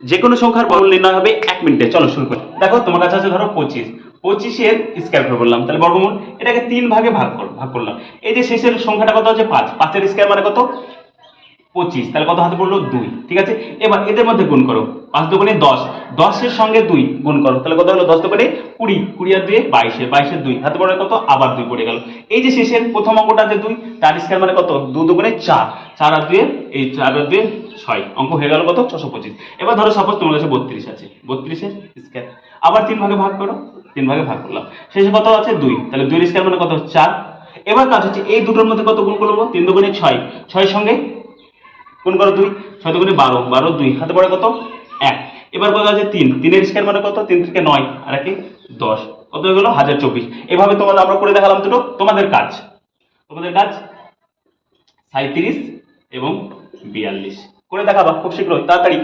যে কোনো সংখ্যার বর্গমূল নির্ণয় হবে এক মিনিটে। চলো শুরু করি। দেখো, তোমার কাছে আছে ধরো পঁচিশ। পঁচিশের স্কোয়ার করে বললাম। তাহলে বর্গমূল, এটাকে তিন ভাগে ভাগ কর ভাগ করলাম। এই যে শেষের সংখ্যাটা কত আছে? পাঁচ। পাঁচের স্কোয়ার মানে কত? পঁচিশ। তাহলে কত হাতে পড়ল? দুই। ঠিক আছে? এবার এদের মধ্যে গুণ করো। পাঁচ দোকানে দশ। দশের সঙ্গে দুই গুণ করো। তাহলে কত হলো? দশ দোকানে কুড়ি। কুড়ি আর দুই বাইশে। বাইশের দুই। হাতে পড়ে কত? আবার দুই পড়ে গেল। এই যে শেষের প্রথম অঙ্কটা যে দুই, তার স্কোয়ার মানে কত? দু দোকানে চার। চার আর দুয়ে এই চার আর দুয়ে ছয়। অঙ্ক হয়ে গেল কত? ছশো পঁচিশ। এবার ধরো সাপোজ তোমার কাছে বত্রিশ আছে। বত্রিশের স্কোয়ার আবার তিন ভাগে ভাগ করো। তিন ভাগে ভাগ করলাম। শেষে কত আছে? দুই। তাহলে দুই স্কোয়ার মানে কত? চার। এবার কাজ হচ্ছে এই দুটোর মধ্যে কত গুণ করব? তিন দুগুণে ছয়। ছয়ের সঙ্গে কোন করো দুই। ছয় দুগুণে বারো। বারো দুই। হাতে পড়ে কত? এক। এবার কত আছে? তিন। তিনের স্কোয়ার মানে কত? তিন থেকে নয়। আর একে দশ। কত হয়ে গেলো? হাজার চব্বিশ। এভাবে তোমাদের আমরা করে দেখালাম দুটো। তোমাদের কাজ। তোমাদের কাজ? সাঁত্রিশ এবং বিয়াল্লিশ। করে দেখাবা খুব শীঘ্রই তাড়াতাড়ি।